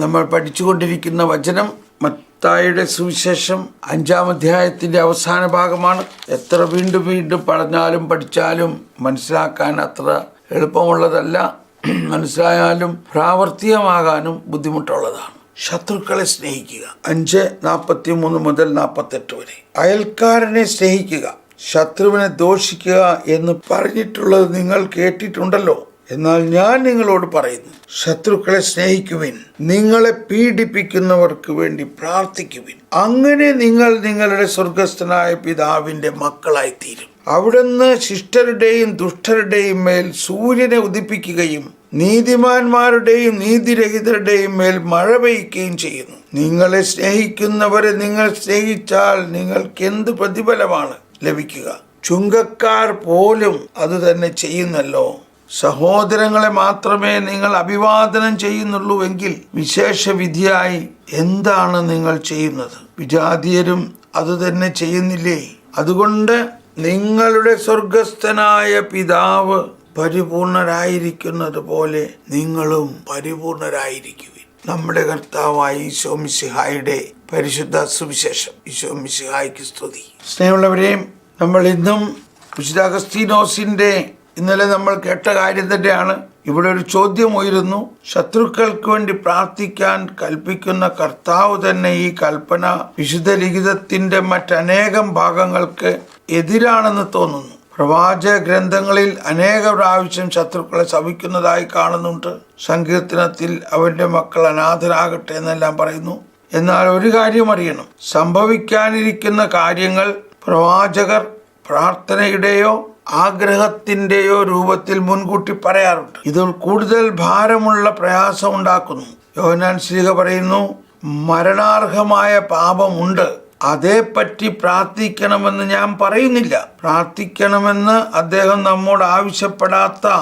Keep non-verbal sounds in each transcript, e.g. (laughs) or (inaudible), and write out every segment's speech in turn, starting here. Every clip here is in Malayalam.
നമ്മൾ പഠിച്ചുകൊണ്ടിരിക്കുന്ന വചനം മത്തായുടെ സുവിശേഷം അഞ്ചാം അധ്യായത്തിന്റെ അവസാന ഭാഗമാണ്. എത്ര വീണ്ടും വീണ്ടും പറഞ്ഞാലും പഠിച്ചാലും മനസ്സിലാക്കാൻ അത്ര എളുപ്പമുള്ളതല്ല. മനസ്സിലായാലും പ്രാവർത്തികമാകാനും ബുദ്ധിമുട്ടുള്ളതാണ്. ശത്രുക്കളെ സ്നേഹിക്കുക. അഞ്ച് നാൽപ്പത്തി മൂന്ന് മുതൽ നാൽപ്പത്തെട്ട് വരെ. അയൽക്കാരനെ സ്നേഹിക്കുക. ശത്രുവിനെ ദോഷിക്കുക എന്ന് പറഞ്ഞിട്ടുള്ളത് നിങ്ങൾ കേട്ടിട്ടുണ്ടല്ലോ. എന്നാൽ ഞാൻ നിങ്ങളോട് പറയുന്നു ശത്രുക്കളെ സ്നേഹിക്കുവിൻ നിങ്ങളെ പീഡിപ്പിക്കുന്നവർക്ക് വേണ്ടി പ്രാർത്ഥിക്കുവിൻ. അങ്ങനെ നിങ്ങൾ നിങ്ങളുടെ സ്വർഗസ്ഥനായ പിതാവിന്റെ മക്കളായി തീരും അവിടുന്ന് ശിഷ്ടരുടെയും ദുഷ്ടരുടെയും മേൽ സൂര്യനെ ഉദിപ്പിക്കുകയും നീതിമാന്മാരുടെയും നീതിരഹിതരുടെയും മേൽ മഴ പെയ്യുകയും ചെയ്യുന്നു. നിങ്ങളെ സ്നേഹിക്കുന്നവരെ നിങ്ങൾ സ്നേഹിച്ചാൽ നിങ്ങൾക്ക് എന്ത് പ്രതിഫലമാണ് ലഭിക്കുക? ചുങ്കക്കാർ പോലും അത് തന്നെ ചെയ്യുന്നല്ലോ. സഹോദരങ്ങളെ മാത്രമേ നിങ്ങൾ അഭിവാദനം ചെയ്യുന്നുള്ളൂവെങ്കിൽ വിശേഷവിധിയായി എന്താണ് നിങ്ങൾ ചെയ്യുന്നത്? വിജാതീയരും അതുതന്നെ ചെയ്യുന്നില്ലേ? അതുകൊണ്ട് നിങ്ങളുടെ സ്വർഗസ്ഥനായ പിതാവ് പരിപൂർണരായിരിക്കുന്നത് പോലെ നിങ്ങളും പരിപൂർണരായിരിക്കുവിൻ. നമ്മുടെ കർത്താവായ ഈശോ മിശിഹായുടെ പരിശുദ്ധ സുവിശേഷം. ഈശോ മിസിഹായ്ക്ക് സ്തുതി. സ്നേഹമുള്ളവരെയും നമ്മൾ ഇന്നും വിശുദ്ധ അഗസ്തീനോസിന്റെ ഇന്നലെ നമ്മൾ കേട്ട കാര്യം തന്നെയാണ്. ഇവിടെ ഒരു ചോദ്യം ഉയരുന്നു. ശത്രുക്കൾക്ക് വേണ്ടി പ്രാർത്ഥിക്കാൻ കൽപ്പിക്കുന്ന കർത്താവ് തന്നെ ഈ കൽപ്പന വിശുദ്ധ ലിഖിതത്തിന്റെ മറ്റനേകം ഭാഗങ്ങൾക്ക് എതിരാണെന്ന് തോന്നുന്നു. പ്രവാചക ഗ്രന്ഥങ്ങളിൽ അനേക പ്രാവശ്യം ശത്രുക്കളെ ശവിക്കുന്നതായി കാണുന്നുണ്ട്. സങ്കീർത്തനത്തിൽ അവന്റെ മക്കൾ അനാഥരാകട്ടെ എന്നെല്ലാം പറയുന്നു. എന്നാൽ ഒരു കാര്യം അറിയണം. സംഭവിക്കാനിരിക്കുന്ന കാര്യങ്ങൾ പ്രവാചകർ പ്രാർത്ഥനയുടെയോ ആഗ്രഹത്തിന്റെയോ രൂപത്തിൽ മുൻകൂട്ടി പറയാറുണ്ട്. ഇത് കൂടുതൽ ഭാരമുള്ള പ്രയാസം ഉണ്ടാക്കുന്നു. യോഹനാൻ ശ്രീക പറയുന്നു മരണാർഹമായ പാപമുണ്ട്. അതേപ്പറ്റി പ്രാർത്ഥിക്കണമെന്ന് ഞാൻ പറയുന്നില്ല. പ്രാർത്ഥിക്കണമെന്ന് അദ്ദേഹം നമ്മോട് ആവശ്യപ്പെടാത്ത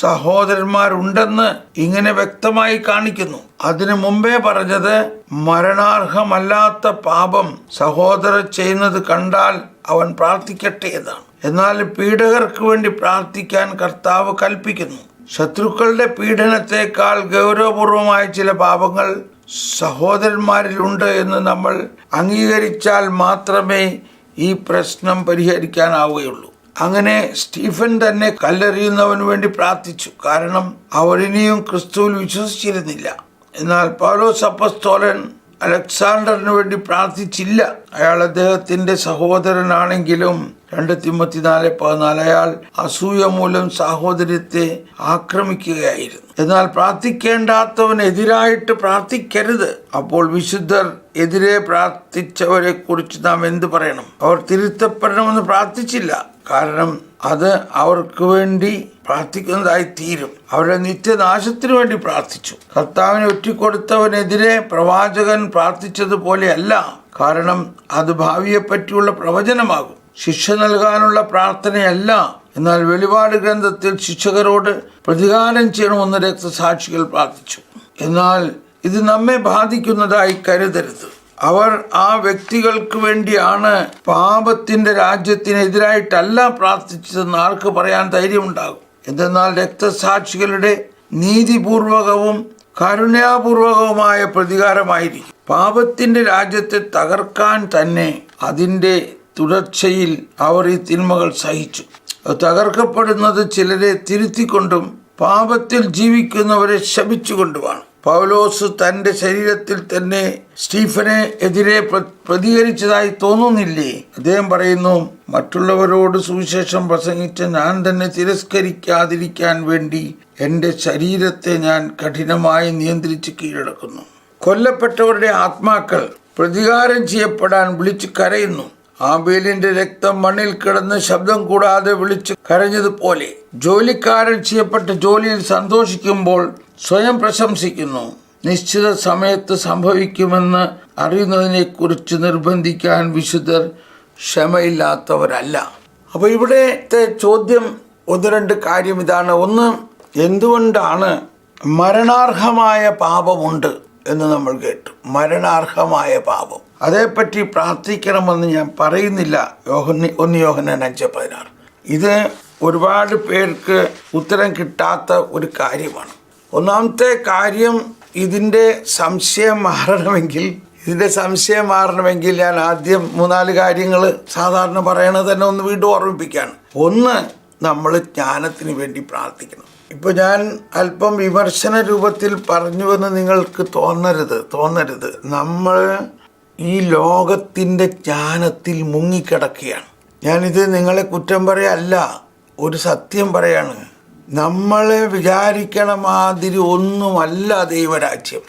സഹോദരന്മാരുണ്ടെന്ന് ഇങ്ങനെ വ്യക്തമായി കാണിക്കുന്നു. അതിനു മുമ്പേ പറഞ്ഞത് മരണാർഹമല്ലാത്ത പാപം സഹോദരൻ ചെയ്യുന്നത് കണ്ടാൽ അവൻ പ്രാർത്ഥിക്കട്ടെ എന്നാണ്. എന്നാൽ പീഡകർക്ക് വേണ്ടി പ്രാർത്ഥിക്കാൻ കർത്താവ് കൽപ്പിക്കുന്നു. ശത്രുക്കളുടെ പീഡനത്തെക്കാൾ ഗൗരവപൂർവമായ ചില പാപങ്ങൾ സഹോദരന്മാരിലുണ്ട് എന്ന് നമ്മൾ അംഗീകരിച്ചാൽ മാത്രമേ ഈ പ്രശ്നം പരിഹരിക്കാനാവുകയുള്ളൂ. അങ്ങനെ സ്റ്റീഫൻ തന്നെ കല്ലെറിയുന്നവന് വേണ്ടി പ്രാർത്ഥിച്ചു. കാരണം അവരിനിയും ക്രിസ്തുവിൽ വിശ്വസിച്ചിരുന്നില്ല. എന്നാൽ പൗലോസ് അപ്പസ്തോലൻ അലക്സാണ്ടറിന് വേണ്ടി പ്രാർത്ഥിച്ചില്ല. അയാൾ അദ്ദേഹത്തിന്റെ സഹോദരനാണെങ്കിലും രണ്ട് തിമ്മത്തി നാല് പതിനാല് അയാൾ അസൂയ മൂലം സാഹോദര്യത്തെ ആക്രമിക്കുകയായിരുന്നു. എന്നാൽ പ്രാർത്ഥിക്കേണ്ടാത്തവനെതിരായിട്ട് പ്രാർത്ഥിക്കരുത്. അപ്പോൾ വിശുദ്ധർ എതിരെ പ്രാർത്ഥിച്ചവരെ കുറിച്ച് നാം എന്ത് പറയണം? അവർ തിരുത്തപ്പെടണമെന്ന് പ്രാർത്ഥിച്ചില്ല. കാരണം അത് അവർക്ക് വേണ്ടി പ്രാർത്ഥിക്കുന്നതായി തീരും. അവരുടെ നിത്യനാശത്തിനു വേണ്ടി പ്രാർത്ഥിച്ചു. കർത്താവിനെ ഒറ്റിക്കൊടുത്തവനെതിരെ പ്രവാചകൻ പ്രാർത്ഥിച്ചതുപോലെയല്ല. കാരണം അത് ഭാവിയെ പറ്റിയുള്ള പ്രവചനമാകും. ശിക്ഷ നൽകാനുള്ള പ്രാർത്ഥനയല്ല. എന്നാൽ വെളിപാട് ഗ്രന്ഥത്തിൽ ശിക്ഷകരോട് പ്രതികാരം ചെയ്യണമെന്ന് രക്തസാക്ഷികൾ പ്രാർത്ഥിച്ചു. എന്നാൽ ഇത് നമ്മെ ബാധിക്കുന്നതായി കരുതരുത്. അവർ ആ വ്യക്തികൾക്ക് വേണ്ടിയാണ് പാപത്തിന്റെ രാജ്യത്തിനെതിരായിട്ടല്ല പ്രാർത്ഥിച്ചതെന്ന് ആർക്ക് പറയാൻ ധൈര്യമുണ്ടാകും? എന്തെന്നാൽ രക്തസാക്ഷികളുടെ നീതിപൂർവകവും കരുണാപൂർവകവുമായ പ്രതികാരമായിരിക്കും. പാപത്തിന്റെ രാജ്യത്തെ തകർക്കാൻ തന്നെ അതിന്റെ തുടർച്ചയിൽ അവർ ഈ തിന്മകൾ സഹിച്ചു. തകർക്കപ്പെടുന്നത് ചിലരെ തിരുത്തിക്കൊണ്ടും പാപത്തിൽ ജീവിക്കുന്നവരെ ശപിച്ചുകൊണ്ടുമാണ്. പൗലോസ് തന്റെ ശരീരത്തിൽ തന്നെ സ്റ്റീഫനെ എതിരെ പ്ര- പ്രതികരിച്ചതായി തോന്നുന്നില്ലേ? അദ്ദേഹം പറയുന്നു മറ്റുള്ളവരോട് സുവിശേഷം പ്രസംഗിച്ച ഞാൻ തന്നെ തിരസ്കരിക്കാതിരിക്കാൻ വേണ്ടി എന്റെ ശരീരത്തെ ഞാൻ കഠിനമായി നിയന്ത്രിച്ച് കീഴടക്കുന്നു. കൊല്ലപ്പെട്ടവരുടെ ആത്മാക്കൾ പ്രതികാരം ചെയ്യപ്പെടാൻ വിളിച്ചു കരയുന്നു. ആബേലിന്റെ രക്തം മണ്ണിൽ കിടന്ന് ശബ്ദം കൂടാതെ വിളിച്ചു കരഞ്ഞതുപോലെ ജോലിക്കാരൻ ചെയ്യപ്പെട്ട ജോലിയിൽ സന്തോഷിക്കുമ്പോൾ സ്വയം പ്രശംസിക്കുന്നു. നിശ്ചിത സമയത്ത് സംഭവിക്കുമെന്ന് അറിയുന്നതിനെക്കുറിച്ച് നിർബന്ധിക്കാൻ വിശുദ്ധർ ക്ഷമയില്ലാത്തവരല്ല. അപ്പോൾ ഇവിടത്തെ ചോദ്യം ഒന്ന് രണ്ട് കാര്യം ഇതാണ്. ഒന്ന് എന്തുകൊണ്ടാണ് മരണാർഹമായ പാപമുണ്ട് എന്ന് നമ്മൾ കേട്ടു. മരണാർഹമായ പാപം. അതേപ്പറ്റി പ്രാർത്ഥിക്കണമെന്ന് ഞാൻ പറയുന്നില്ല. യോഹന്നി ഒന്ന് യോഹനൻ അഞ്ച് പതിനാറ്. ഇത് ഒരുപാട് പേർക്ക് ഉത്തരം കിട്ടാത്ത ഒരു കാര്യമാണ്. ഒന്നാമത്തെ കാര്യം ഇതിന്റെ സംശയം മാറണമെങ്കിൽ ഇതിന്റെ സംശയം മാറണമെങ്കിൽ ഞാൻ ആദ്യം മൂന്നാൽ കാര്യങ്ങൾ സാധാരണ പറയണത് തന്നെ ഒന്ന് വീണ്ടും ഓർമ്മിപ്പിക്കുകയാണ് ഒന്ന് നമ്മൾ ജ്ഞാനത്തിന് വേണ്ടി പ്രാർത്ഥിക്കണം. ഇപ്പോൾ ഞാൻ അല്പം വിമർശന രൂപത്തിൽ പറഞ്ഞുവെന്ന് നിങ്ങൾക്ക് തോന്നരുത് തോന്നരുത്. നമ്മൾ ഈ ലോകത്തിന്റെ ജ്ഞാനത്തിൽ മുങ്ങിക്കിടക്കുകയാണ്. ഞാനിത് നിങ്ങളെ കുറ്റം പറയല്ല ഒരു സത്യം പറയാണ്. നമ്മളെ വിചാരിക്കണ മാതിരി ഒന്നുമല്ല ദൈവരാജ്യം.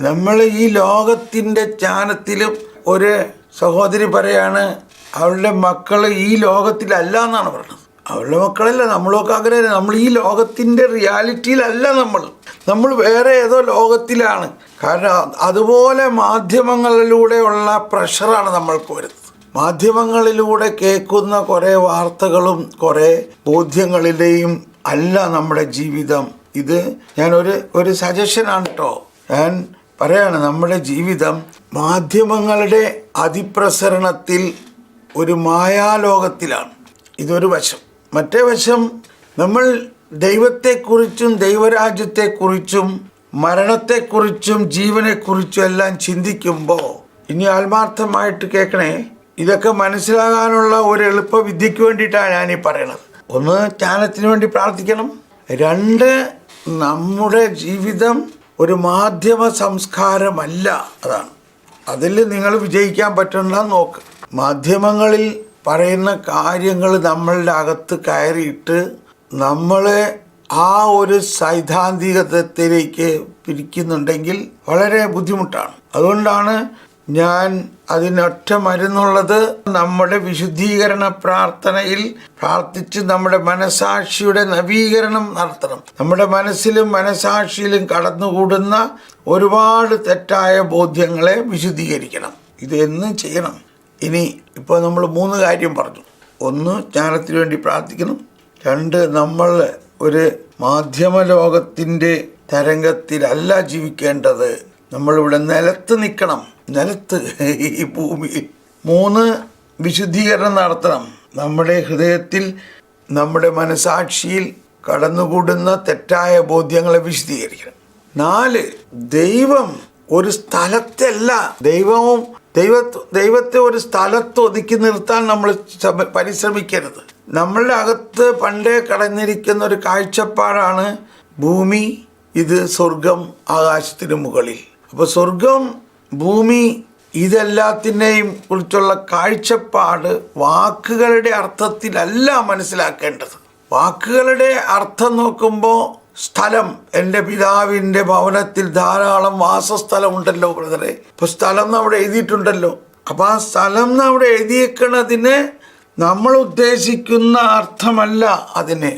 നമ്മൾ ഈ ലോകത്തിന്റെ ജ്ഞാനത്തിലും ഒരു സഹോദരി പറയാണ് അവളുടെ മക്കൾ ഈ ലോകത്തിലല്ല എന്നാണ് പറയുന്നത് അവളുടെ മക്കളല്ല നമ്മളൊക്കെ അങ്ങനെ നമ്മൾ ഈ ലോകത്തിന്റെ റിയാലിറ്റിയിലല്ല നമ്മൾ. നമ്മൾ വേറെ ഏതോ ലോകത്തിലാണ്. കാരണം അതുപോലെ മാധ്യമങ്ങളിലൂടെയുള്ള പ്രഷറാണ് നമ്മൾക്ക് വരുന്നത്. മാധ്യമങ്ങളിലൂടെ കേൾക്കുന്ന കുറേ വാർത്തകളും കുറേ ബോധ്യങ്ങളിലെയും അല്ല നമ്മുടെ ജീവിതം. ഇത് ഞാനൊരു ഒരു സജഷനാണ് കേട്ടോ. ഞാൻ പറയാണ് നമ്മുടെ ജീവിതം മാധ്യമങ്ങളുടെ അതിപ്രസരണത്തിൽ ഒരു മായാലോകത്തിലാണ്. ഇതൊരു വശം. മറ്റേ വശം നമ്മൾ ദൈവത്തെക്കുറിച്ചും ദൈവരാജ്യത്തെക്കുറിച്ചും മരണത്തെക്കുറിച്ചും ജീവനെക്കുറിച്ചും എല്ലാം ചിന്തിക്കുമ്പോൾ ഇനി ആത്മാർത്ഥമായിട്ട് കേൾക്കണേ ഇതൊക്കെ മനസ്സിലാകാനുള്ള ഒരു എളുപ്പ വിദ്യയ്ക്ക് വേണ്ടിയിട്ടാണ് ഈ പറയണത്. ഒന്ന് ജ്ഞാനത്തിന് വേണ്ടി പ്രാർത്ഥിക്കണം. രണ്ട് നമ്മുടെ ജീവിതം ഒരു മാധ്യമ സംസ്കാരമല്ല. അതാണ്. അതിൽ നിങ്ങൾ വിജയിക്കാൻ പറ്റുന്ന നോക്ക്. മാധ്യമങ്ങളിൽ പറയുന്ന കാര്യങ്ങൾ നമ്മളുടെ അകത്ത് കയറിയിട്ട് നമ്മളെ ആ ഒരു സൈദ്ധാന്തികതത്തിലേക്ക് പിരിക്കുന്നുണ്ടെങ്കിൽ വളരെ ബുദ്ധിമുട്ടാണ്. അതുകൊണ്ടാണ് ഞാൻ അതിനൊറ്റ മരുന്നുള്ളത് നമ്മുടെ വിശുദ്ധീകരണ പ്രാർത്ഥനയിൽ പ്രാർത്ഥിച്ച് നമ്മുടെ മനസാക്ഷിയുടെ നവീകരണം നടത്തണം. നമ്മുടെ മനസ്സിലും മനസാക്ഷിയിലും കടന്നുകൂടുന്ന ഒരുപാട് തെറ്റായ ബോധ്യങ്ങളെ വിശുദ്ധീകരിക്കണം. ഇതെന്നും ചെയ്യണം. ഇനി ഇപ്പോൾ നമ്മൾ മൂന്ന് കാര്യം പറഞ്ഞു. ഒന്ന് ജ്ഞാനത്തിന് വേണ്ടി പ്രാർത്ഥിക്കണം രണ്ട് നമ്മൾ ഒരു മാധ്യമ ലോകത്തിന്റെ തരംഗത്തിലല്ല ജീവിക്കേണ്ടത്. നമ്മളിവിടെ നിലത്ത് നിൽക്കണം നിലത്ത് ഈ ഭൂമിയിൽ മൂന്ന് വിശുദ്ധീകരണം നടത്തണം. നമ്മുടെ ഹൃദയത്തിൽ നമ്മുടെ മനസാക്ഷിയിൽ കടന്നുകൂടുന്ന തെറ്റായ ബോധ്യങ്ങളെ വിശദീകരിക്കണം നാല് ദൈവം ഒരു സ്ഥലത്തല്ല. ദൈവവും ദൈവ ദൈവത്തെ ഒരു സ്ഥലത്ത് ഒതുക്കി നിർത്താൻ നമ്മൾ പരിശ്രമിക്കരുത്. നമ്മളുടെ അകത്ത് പണ്ടേ കടന്നിരിക്കുന്ന ഒരു കാഴ്ചപ്പാടാണ് ഭൂമി ഇത് സ്വർഗം ആകാശത്തിന് മുകളിൽ. അപ്പോൾ സ്വർഗം ഭൂമി ഇതെല്ലാത്തിനെയും കുറിച്ചുള്ള കാഴ്ചപ്പാട് വാക്കുകളുടെ അർത്ഥത്തിലല്ല മനസ്സിലാക്കേണ്ടത്. വാക്കുകളുടെ അർത്ഥം നോക്കുമ്പോൾ സ്ഥലം എന്റെ പിതാവിന്റെ ഭവനത്തിൽ ധാരാളം വാസസ്ഥലം ഉണ്ടല്ലോ ബ്രദറെ. ഇപ്പൊ സ്ഥലം അവിടെ എഴുതിയിട്ടുണ്ടല്ലോ. അപ്പൊ ആ സ്ഥലം എന്ന് എഴുതിയേക്കണതിന് നമ്മൾ ഉദ്ദേശിക്കുന്ന അർത്ഥമല്ല അതിന്.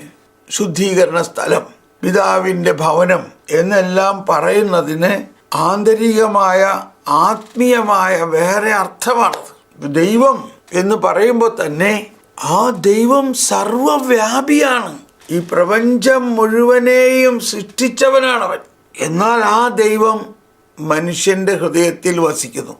ശുദ്ധീകരണ സ്ഥലം പിതാവിന്റെ ഭവനം എന്നെല്ലാം പറയുന്നതിന് ആന്തരികമായ ആത്മീയമായ വേറെ അർത്ഥമാണത്. ദൈവം എന്ന് പറയുമ്പോൾ തന്നെ ആ ദൈവം സർവവ്യാപിയാണ്. ഈ പ്രപഞ്ചം മുഴുവനെയും സൃഷ്ടിച്ചവനാണവൻ. എന്നാൽ ആ ദൈവം മനുഷ്യന്റെ ഹൃദയത്തിൽ വസിക്കുന്നു.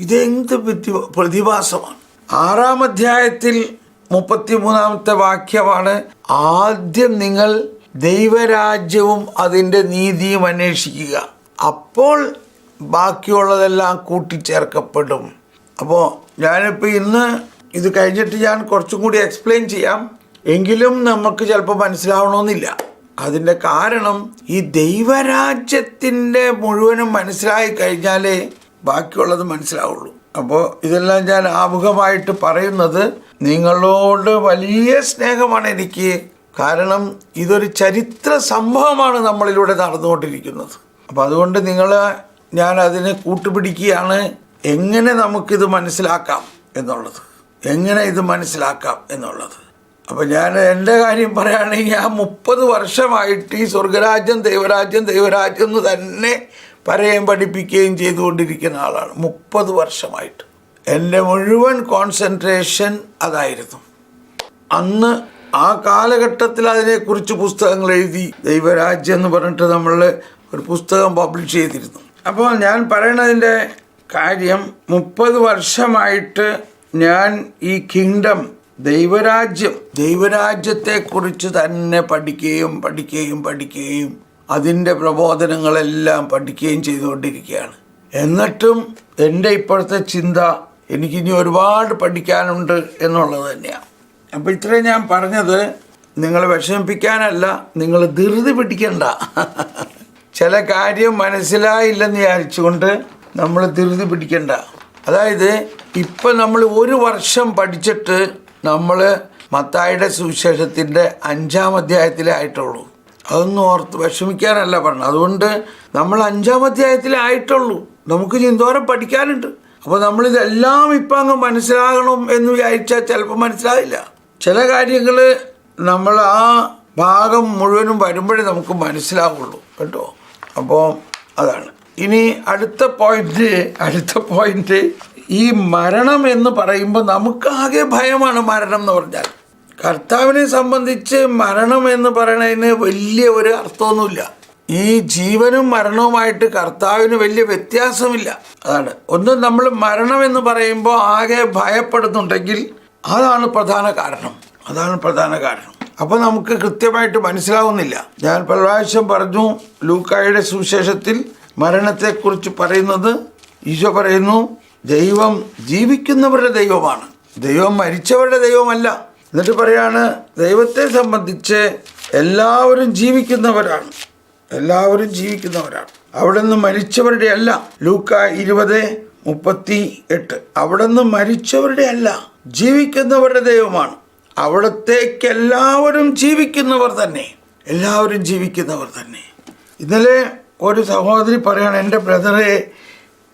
ഇതെന്ത് പ്രതി- പ്രതിഭാസമാണ്? ആറാം അധ്യായത്തിൽ മുപ്പത്തിമൂന്നാമത്തെ വാക്യമാണ് ആദ്യം നിങ്ങൾ ദൈവരാജ്യവും അതിന്റെ നീതിയും അന്വേഷിക്കുക. അപ്പോൾ ബാക്കിയുള്ളതെല്ലാം കൂട്ടിച്ചേർക്കപ്പെടും. അപ്പോൾ ഞാനിപ്പോൾ ഇന്ന് ഇത് കഴിഞ്ഞിട്ട് ഞാൻ കുറച്ചും കൂടി എക്സ്പ്ലെയിൻ ചെയ്യാം. എങ്കിലും നമുക്ക് ചിലപ്പോൾ മനസ്സിലാവണമെന്നില്ല. അതിന്റെ കാരണം ഈ ദൈവരാജ്യത്തിന്റെ മുഴുവനും മനസ്സിലായി കഴിഞ്ഞാലേ ബാക്കിയുള്ളത് മനസ്സിലാവുള്ളൂ. അപ്പോൾ ഇതെല്ലാം ഞാൻ ആമുഖമായിട്ട് പറയുന്നത് നിങ്ങളോട് വലിയ സ്നേഹമാണ് എനിക്ക്. കാരണം ഇതൊരു ചരിത്ര സംഭവമാണ് നമ്മളിലൂടെ നടന്നുകൊണ്ടിരിക്കുന്നത്. അപ്പോൾ അതുകൊണ്ട് നിങ്ങൾ ഞാൻ അതിനെ കൂട്ടുപിടിക്കുകയാണ്. എങ്ങനെ നമുക്കിത് മനസ്സിലാക്കാം എന്നുള്ളത്. എങ്ങനെ ഇത് മനസ്സിലാക്കാം എന്നുള്ളത്. അപ്പം ഞാൻ എന്റെ കാര്യം പറയുകയാണെങ്കിൽ ഞാൻ മുപ്പത് വർഷമായിട്ട് ഈ സ്വർഗരാജ്യം ദൈവരാജ്യം ദൈവരാജ്യം എന്ന് തന്നെ പറയുകയും പഠിപ്പിക്കുകയും ചെയ്തുകൊണ്ടിരിക്കുന്ന ആളാണ്. മുപ്പത് വർഷമായിട്ട്. എന്റെ മുഴുവൻ കോൺസെൻട്രേഷൻ അതായിരുന്നു. അന്ന് ആ കാലഘട്ടത്തിൽ അതിനെക്കുറിച്ച് പുസ്തകങ്ങൾ എഴുതി ദൈവരാജ്യം എന്ന് പറഞ്ഞിട്ട് നമ്മൾ ഒരു പുസ്തകം പബ്ലിഷ് ചെയ്തിരുന്നു. അപ്പോൾ ഞാൻ പറയണതിന്റെ കാര്യം മുപ്പത് വർഷമായിട്ട് ഞാൻ ഈ കിങ്ഡം ദൈവരാജ്യം ദൈവരാജ്യത്തെക്കുറിച്ച് തന്നെ പഠിക്കുകയും പഠിക്കുകയും പഠിക്കുകയും അതിന്റെ പ്രബോധനങ്ങളെല്ലാം പഠിക്കുകയും ചെയ്തുകൊണ്ടിരിക്കുകയാണ്. എന്നിട്ടും എന്റെ ഇപ്പോഴത്തെ ചിന്ത എനിക്കിനി ഒരുപാട് പഠിക്കാനുണ്ട് എന്നുള്ളത് തന്നെയാണ്. അപ്പോൾ ഇത്രയും ഞാൻ പറഞ്ഞത് നിങ്ങൾ വിഷമിപ്പിക്കാനല്ല നിങ്ങൾ ധൃതി പിടിക്കണ്ട. ചില കാര്യം മനസ്സിലായില്ലെന്ന് വിചാരിച്ചുകൊണ്ട് നമ്മൾ ധൃതി പിടിക്കണ്ട. അതായത് ഇപ്പം നമ്മൾ ഒരു വർഷം പഠിച്ചിട്ട് നമ്മൾ മത്തായുടെ സുവിശേഷത്തിന്റെ അഞ്ചാം അധ്യായത്തിലേ ആയിട്ടുള്ളൂ. അതൊന്നും ഓർത്ത് വിഷമിക്കാനല്ല പറഞ്ഞത്. അതുകൊണ്ട് നമ്മൾ അഞ്ചാം അധ്യായത്തിലേ ആയിട്ടുള്ളൂ. നമുക്ക് ചിന്തോരം പഠിക്കാനുണ്ട്. അപ്പോൾ നമ്മളിതെല്ലാം ഇപ്പം അങ്ങ് മനസ്സിലാകണം എന്ന് വിചാരിച്ചാൽ ചിലപ്പോൾ മനസ്സിലാകില്ല ചില കാര്യങ്ങൾ നമ്മൾ ആ ഭാഗം മുഴുവനും വരുമ്പോഴേ നമുക്ക് മനസ്സിലാവുള്ളൂ. കേട്ടോ? അപ്പോൾ അതാണ്. ഇനി അടുത്ത പോയിന്റ് അടുത്ത പോയിന്റ് ഈ മരണം എന്ന് പറയുമ്പോൾ നമുക്കാകെ ഭയമാണ് മരണം എന്ന് പറഞ്ഞാൽ. കർത്താവിനെ സംബന്ധിച്ച് മരണം എന്ന് പറയുന്നതിന് വലിയ ഒരു അർത്ഥമൊന്നുമില്ല. ഈ ജീവനും മരണവുമായിട്ട് കർത്താവിന് വലിയ വ്യത്യാസമില്ല. അതാണ്. ഒന്ന് നമ്മൾ മരണം എന്ന് പറയുമ്പോൾ ആകെ ഭയപ്പെടുന്നുണ്ടെങ്കിൽ അതാണ് പ്രധാന കാരണം. അതാണ് പ്രധാന കാരണം. അപ്പോൾ നമുക്ക് കൃത്യമായിട്ട് മനസ്സിലാവുന്നില്ല. ഞാൻ പല പ്രാവശ്യം പറഞ്ഞു ലൂക്കായുടെ സുവിശേഷത്തിൽ മരണത്തെക്കുറിച്ച് പറയുന്നത് ഈശോ പറയുന്നു ദൈവം ജീവിക്കുന്നവരുടെ ദൈവമാണ്. ദൈവം മരിച്ചവരുടെ ദൈവമല്ല. എന്നിട്ട് പറയാണ് ദൈവത്തെ സംബന്ധിച്ച് എല്ലാവരും ജീവിക്കുന്നവരാണ്. എല്ലാവരും ജീവിക്കുന്നവരാണ്. അവിടെ നിന്ന് മരിച്ചവരുടെ അല്ല. ലൂക്ക ഇരുപത് മുപ്പത്തി എട്ട് അവിടെ നിന്ന് മരിച്ചവരുടെ അല്ല. ജീവിക്കുന്നവരുടെ ദൈവമാണ്. അവിടത്തേക്ക് എല്ലാവരും ജീവിക്കുന്നവർ തന്നെ. എല്ലാവരും ജീവിക്കുന്നവർ തന്നെ. ഇന്നലെ ഒരു സഹോദരി പറയാണ് എന്റെ ബ്രദറെ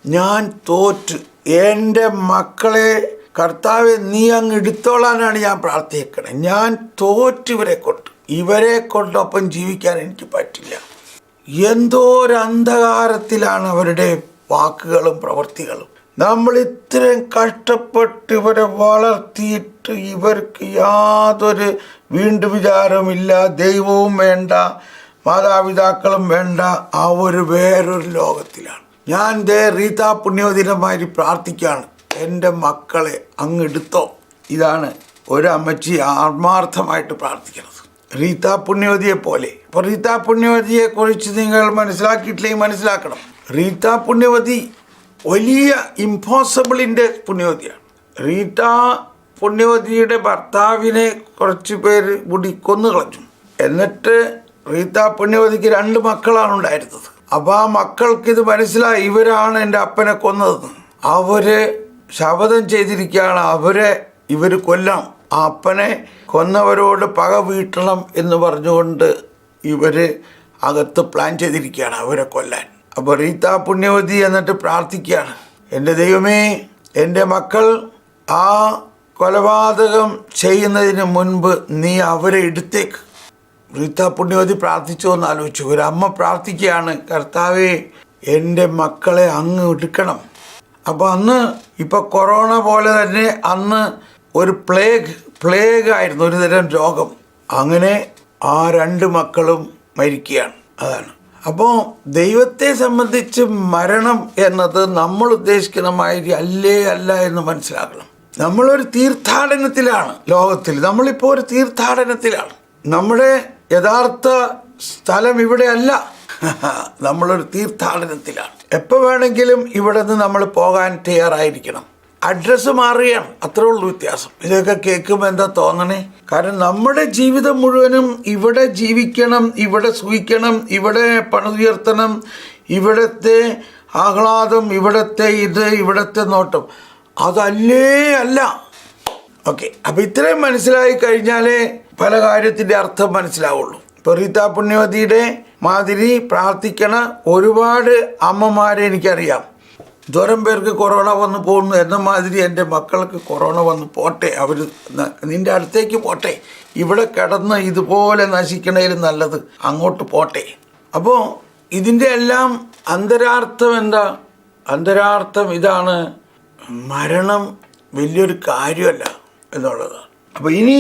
ഞാൻ തോറ്റ്. എന്റെ മക്കളെ കർത്താവെ നീ അങ്ങ് എടുത്തോളാനാണ് ഞാൻ പ്രാർത്ഥിക്കണേ. ഞാൻ തോറ്റിവരെ കൊണ്ട്. ഇവരെ കൊണ്ടൊപ്പം ജീവിക്കാൻ എനിക്ക് പറ്റില്ല. എന്തോ ഒരു അന്ധകാരത്തിലാണ് അവരുടെ വാക്കുകളും പ്രവൃത്തികളും. നമ്മൾ ഇത്രയും കഷ്ടപ്പെട്ട് ഇവരെ വളർത്തിയിട്ട് ഇവർക്ക് യാതൊരു വീണ്ടും വിചാരമില്ല ദൈവവും വേണ്ട മാതാപിതാക്കളും വേണ്ട. ആ ഒരു വേറൊരു ലോകത്തിലാണ്. ഞാൻ ദേ റീതാ പുണ്യവതിനമാരി പ്രാർത്ഥിക്കുകയാണ്. എന്റെ മക്കളെ അങ്ങെടുത്തോ ഇതാണ് ഒരു അമ്മച്ചി ആത്മാർത്ഥമായിട്ട് പ്രാർത്ഥിക്കുന്നത്. റീതാ പുണ്യവതിയെ പോലെ. ഇപ്പോൾ റീതാ പുണ്യവതിയെ കുറിച്ച് നിങ്ങൾ മനസ്സിലാക്കിയിട്ടില്ലെങ്കിൽ മനസ്സിലാക്കണം. റീതാ പുണ്യവതി വലിയ ഇമ്പോസിബിളിന്റെ പുണ്യവതിയാണ് റീതാ പുണ്യവതിയുടെ ഭർത്താവിനെ കുറച്ച് പേര് കൂടി കൊന്നു കളഞ്ഞു എന്നിട്ട് റീതാ പുണ്യവതിക്ക് രണ്ട് മക്കളാണ് ഉണ്ടായിരുന്നത് അപ്പോൾ ആ മക്കൾക്ക് ഇത് മനസ്സിലായി ഇവരാണ് എന്റെ അപ്പനെ കൊന്നത്. അവർ ശപഥം ചെയ്തിരിക്കുകയാണ് അവരെ ഇവർ കൊല്ലാം. ആ അപ്പനെ കൊന്നവരോട് പക വീട്ടണം എന്ന് പറഞ്ഞുകൊണ്ട് ഇവർ അകത്ത് പ്ലാൻ ചെയ്തിരിക്കുകയാണ് അവരെ കൊല്ലാൻ. അപ്പോൾ റീത്ത പുണ്യവതി എന്നിട്ട് പ്രാർത്ഥിക്കുകയാണ്. എന്റെ ദൈവമേ എന്റെ മക്കൾ ആ കൊലപാതകം ചെയ്യുന്നതിന് മുൻപ് നീ അവരെ എടുത്തേക്ക്. റീത്ത പുണ്യവതി പ്രാർത്ഥിച്ചോ എന്ന് ആലോചിച്ചു. ഒരു അമ്മ പ്രാർത്ഥിക്കുകയാണ് കർത്താവെ എന്റെ മക്കളെ അങ്ങ് എടുക്കണം. അപ്പോൾ അന്ന് ഇപ്പോൾ കൊറോണ പോലെ തന്നെ അന്ന് ഒരു പ്ലേഗ് പ്ലേഗ് ആയിരുന്നു ഒരു തരം രോഗം. അങ്ങനെ ആ രണ്ട് മക്കളും മരിക്കുകയാണ്. അതാണ്. അപ്പോൾ ദൈവത്തെ സംബന്ധിച്ച് മരണം എന്നത് നമ്മൾ ഉദ്ദേശിക്കുന്ന മാതിരി അല്ലേ അല്ല എന്ന് മനസ്സിലാക്കണം. നമ്മളൊരു തീർത്ഥാടനത്തിലാണ് ലോകത്തിൽ. നമ്മളിപ്പോൾ ഒരു തീർത്ഥാടനത്തിലാണ്. നമ്മുടെ യഥാർത്ഥ സ്ഥലം ഇവിടെയല്ല. (laughs) നമ്മളൊരു തീർത്ഥാടനത്തിലാണ്. എപ്പോൾ വേണമെങ്കിലും ഇവിടെ നിന്ന് നമ്മൾ പോകാൻ തയ്യാറായിരിക്കണം. അഡ്രസ്സ് മാറുകയാണ് അത്രേ ഉള്ളൂ വ്യത്യാസം. ഇതൊക്കെ കേൾക്കുമ്പോൾ എന്താ തോന്നണേ? കാരണം നമ്മുടെ ജീവിതം മുഴുവനും ഇവിടെ ജീവിക്കണം ഇവിടെ സൂഹിക്കണം ഇവിടെ പണിതുയർത്തണം ഇവിടത്തെ ആഹ്ലാദം ഇവിടത്തെ ഇത് ഇവിടത്തെ നോട്ടം. അതല്ലേ അല്ല. ഓക്കെ അപ്പം ഇത്രയും മനസ്സിലായി കഴിഞ്ഞാലേ പല കാര്യത്തിന്റെ അർത്ഥം മനസ്സിലാവുള്ളൂ. ഇപ്പോൾ റീത്ത പുണ്യവതിയുടെ മാതിരി പ്രാർത്ഥിക്കണ ഒരുപാട് അമ്മമാരെ എനിക്കറിയാം. ദൂരം പേർക്ക് കൊറോണ വന്ന് പോകുന്നു എന്ന മാതിരി എന്റെ മക്കൾക്ക് കൊറോണ വന്ന് പോട്ടെ അവർ നിന്റെ അടുത്തേക്ക് പോട്ടെ. ഇവിടെ കിടന്ന് ഇതുപോലെ നശിക്കണേൽ നല്ലത് അങ്ങോട്ട് പോട്ടെ. അപ്പോൾ ഇതിന്റെ എല്ലാം അന്തരാർത്ഥം എന്താ? അന്തരാർത്ഥം ഇതാണ് മരണം വലിയൊരു കാര്യമല്ല എന്നുള്ളതാണ് അപ്പോൾ ഇനി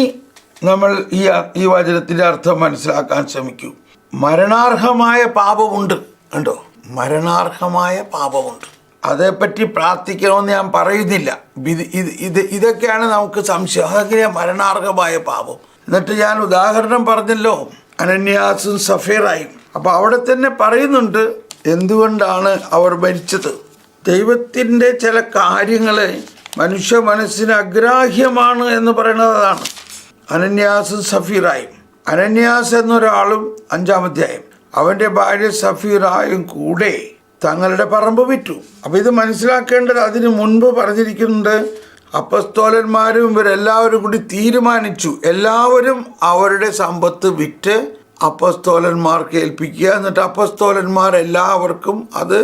നമ്മൾ ഈ ഈ വചനത്തിന്റെ അർത്ഥം മനസ്സിലാക്കാൻ ശ്രമിക്കൂ. മരണാർഹമായ പാപമുണ്ട്. കണ്ടോ? മരണാർഹമായ പാപമുണ്ട്. അതേപ്പറ്റി പ്രാർത്ഥിക്കണമെന്ന് ഞാൻ പറയുന്നില്ല. ഇത് ഇത് ഇത് ഇതൊക്കെയാണ് നമുക്ക് സംശയം. അതൊക്കെയാണ് മരണാർഹമായ പാപം? എന്നിട്ട് ഞാൻ ഉദാഹരണം പറഞ്ഞല്ലോ. അനന്യാസും സഫീറായും. അപ്പോൾ അവിടെ തന്നെ പറയുന്നുണ്ട് എന്തുകൊണ്ടാണ് അവർ മരിച്ചത്? ദൈവത്തിന്റെ ചില കാര്യങ്ങൾ മനുഷ്യ മനസ്സിന് അഗ്രാഹ്യമാണ് എന്ന് പറയുന്നത് അതാണ്. അനന്യാസും സഫീറായും. അനന്യാസ് എന്നൊരാളും അഞ്ചാമധ്യായം അവന്റെ ഭാര്യ സഫീറായും കൂടെ തങ്ങളുടെ പറമ്പ് വിറ്റു. അപ്പോൾ ഇത് മനസ്സിലാക്കേണ്ടത് അതിന് മുൻപ് പറഞ്ഞിരിക്കുന്നുണ്ട് അപ്പസ്തോലന്മാരും ഇവരെല്ലാവരും കൂടി തീരുമാനിച്ചു. എല്ലാവരും അവരുടെ സമ്പത്ത് വിറ്റ് അപ്പസ്തോലന്മാർക്ക് ഏൽപ്പിക്കുക. എന്നിട്ട് അപ്പസ്തോലന്മാർ എല്ലാവർക്കും അത്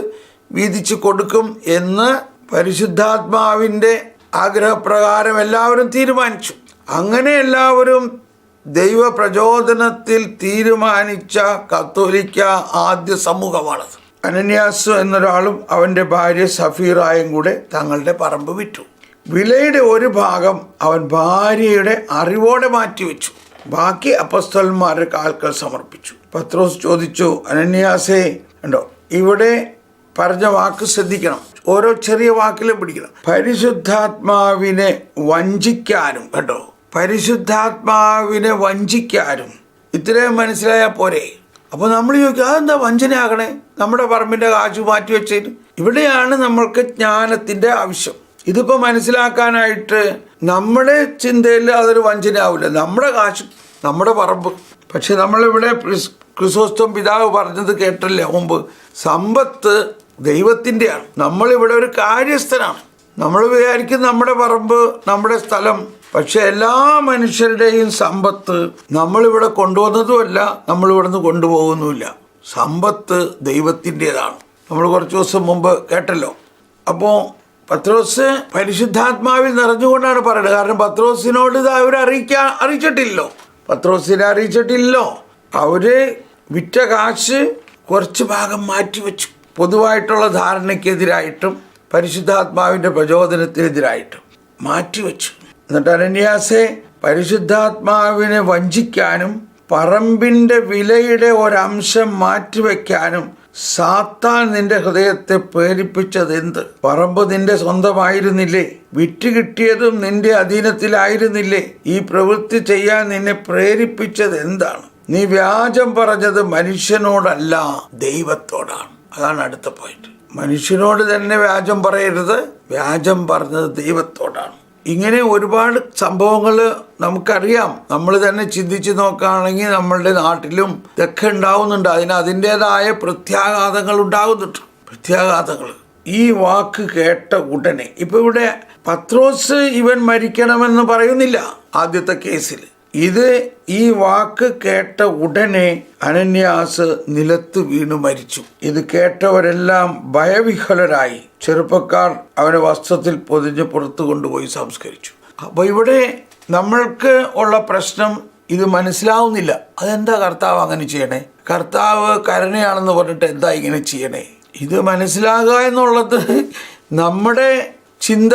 വീതിച്ചു കൊടുക്കും എന്ന് പരിശുദ്ധാത്മാവിന്റെ ആഗ്രഹപ്രകാരം എല്ലാവരും തീരുമാനിച്ചു. അങ്ങനെ എല്ലാവരും ദൈവ പ്രചോദനത്തിൽ തീരുമാനിച്ച കത്തോലിക്ക ആദ്യ സമൂഹമാണത് അനന്യാസ് എന്നൊരാളും അവന്റെ ഭാര്യ സഫീറായും കൂടെ തങ്ങളുടെ പറമ്പ് വിറ്റു. വിലയുടെ ഒരു ഭാഗം അവൻ ഭാര്യയുടെ അറിവോടെ മാറ്റിവെച്ചു. ബാക്കി അപ്പസ്തോലന്മാരുടെ കാൽക്കൾ സമർപ്പിച്ചു. പത്രോസ് ചോദിച്ചു അനന്യാസേ ഉണ്ടോ ഇവിടെ പറഞ്ഞ വാക്ക് ശ്രദ്ധിക്കണം. ഓരോ ചെറിയ വാക്കിലും പിടിക്കണം. പരിശുദ്ധാത്മാവിനെ വഞ്ചിക്കാനും കേട്ടോ പരിശുദ്ധാത്മാവിനെ വഞ്ചിക്കാനും ഇത്രയും മനസ്സിലായാൽ പോരെ. അപ്പോൾ നമ്മൾ ചോദിക്കും അതെന്താ വഞ്ചനയാകണേ? നമ്മുടെ പറമ്പിന്റെ കാശു മാറ്റി വെച്ചതിന് ഇവിടെയാണ് നമ്മൾക്ക് ജ്ഞാനത്തിന്റെ ആവശ്യം. ഇതിപ്പോൾ മനസ്സിലാക്കാനായിട്ട് നമ്മുടെ ചിന്തയിൽ അതൊരു വഞ്ചനയാവില്ല. നമ്മുടെ കാശ് നമ്മുടെ പറമ്പ്. പക്ഷെ നമ്മളിവിടെ ക്രിസോസ്തം പിതാവ് പറഞ്ഞത് കേട്ടല്ലേ മുമ്പ്? സമ്പത്ത് ദൈവത്തിന്റെയാണ്. നമ്മളിവിടെ ഒരു കാര്യസ്ഥനാണ്. നമ്മൾ വിചാരിക്കും നമ്മുടെ പറമ്പ് നമ്മുടെ സ്ഥലം പക്ഷെ എല്ലാ മനുഷ്യരുടെയും സമ്പത്ത് നമ്മളിവിടെ കൊണ്ടുവന്നതുമല്ല നമ്മളിവിടുന്ന് കൊണ്ടുപോകുന്നുമില്ല. സമ്പത്ത് ദൈവത്തിന്റെതാണ്. നമ്മൾ കുറച്ച് ദിവസം മുമ്പ് കേട്ടല്ലോ. അപ്പോൾ പത്രോസ് പരിശുദ്ധാത്മാവിൽ നിറഞ്ഞുകൊണ്ടാണ് പറയുന്നത്. കാരണം പത്രോസിനോട് ഇത് അവർ അറിയിക്കാൻ അറിയിച്ചിട്ടില്ലല്ലോ പത്രോസിനെ അറിയിച്ചിട്ടില്ലോ. അവർ വിറ്റ കാശ് കുറച്ച് ഭാഗം മാറ്റിവെച്ചു. പൊതുവായിട്ടുള്ള ധാരണയ്ക്കെതിരായിട്ടും പരിശുദ്ധാത്മാവിന്റെ പ്രചോദനത്തിനെതിരായിട്ടും മാറ്റിവെച്ചു. എന്നിട്ട് അനന്യാസെ പരിശുദ്ധാത്മാവിനെ വഞ്ചിക്കാനും പറമ്പിന്റെ വിലയുടെ ഒരംശം മാറ്റിവെക്കാനും സാത്താൻ നിന്റെ ഹൃദയത്തെ പ്രേരിപ്പിച്ചത് എന്ത് പറമ്പ് നിന്റെ സ്വന്തമായിരുന്നില്ലേ? വിറ്റ് കിട്ടിയതും നിന്റെ അധീനത്തിലായിരുന്നില്ലേ? ഈ പ്രവൃത്തി ചെയ്യാൻ നിന്നെ പ്രേരിപ്പിച്ചത് എന്താണ് നീ വ്യാജം പറഞ്ഞത് മനുഷ്യനോടല്ല ദൈവത്തോടാണ്. അതാണ് അടുത്ത പോയിന്റ് മനുഷ്യനോട് തന്നെ വ്യാജം പറയരുത് വ്യാജം പറഞ്ഞത് ദൈവത്തോടാണ്. ഇങ്ങനെ ഒരുപാട് സംഭവങ്ങൾ നമുക്കറിയാം. നമ്മൾ തന്നെ ചിന്തിച്ച് നോക്കുകയാണെങ്കിൽ നമ്മളുടെ നാട്ടിലും ഇതൊക്കെ ഉണ്ടാവുന്നുണ്ട്. അതിന് അതിന്റെതായ പ്രത്യാഘാതങ്ങൾ ഉണ്ടാകുന്നുണ്ട്. പ്രത്യാഘാതങ്ങൾ. ഈ വാക്ക് കേട്ട ഉടനെ. ഇപ്പൊ ഇവിടെ പത്രോസ് ഇവൻ മരിക്കണമെന്ന് പറയുന്നില്ല ആദ്യത്തെ കേസിൽ. ഇത് ഈ വാക്ക് കേട്ട ഉടനെ അനന്യാസ് നിലത്ത് വീണു മരിച്ചു. ഇത് കേട്ടവരെല്ലാം ഭയവിഹ്വലരായി. ചെറുപ്പക്കാർ അവനെ വസ്ത്രത്തിൽ പൊതിഞ്ഞ് പുറത്തു കൊണ്ടുപോയി സംസ്കരിച്ചു. അപ്പോൾ ഇവിടെ നമ്മൾക്ക് ഉള്ള പ്രശ്നം ഇത് മനസ്സിലാവുന്നില്ല. അതെന്താ കർത്താവ് അങ്ങനെ ചെയ്യണേ? കർത്താവ് കരുണയാണെന്ന് പറഞ്ഞിട്ട് എന്താ ഇങ്ങനെ ചെയ്യണേ? ഇത് മനസ്സിലാകുക എന്നുള്ളത് നമ്മുടെ ചിന്ത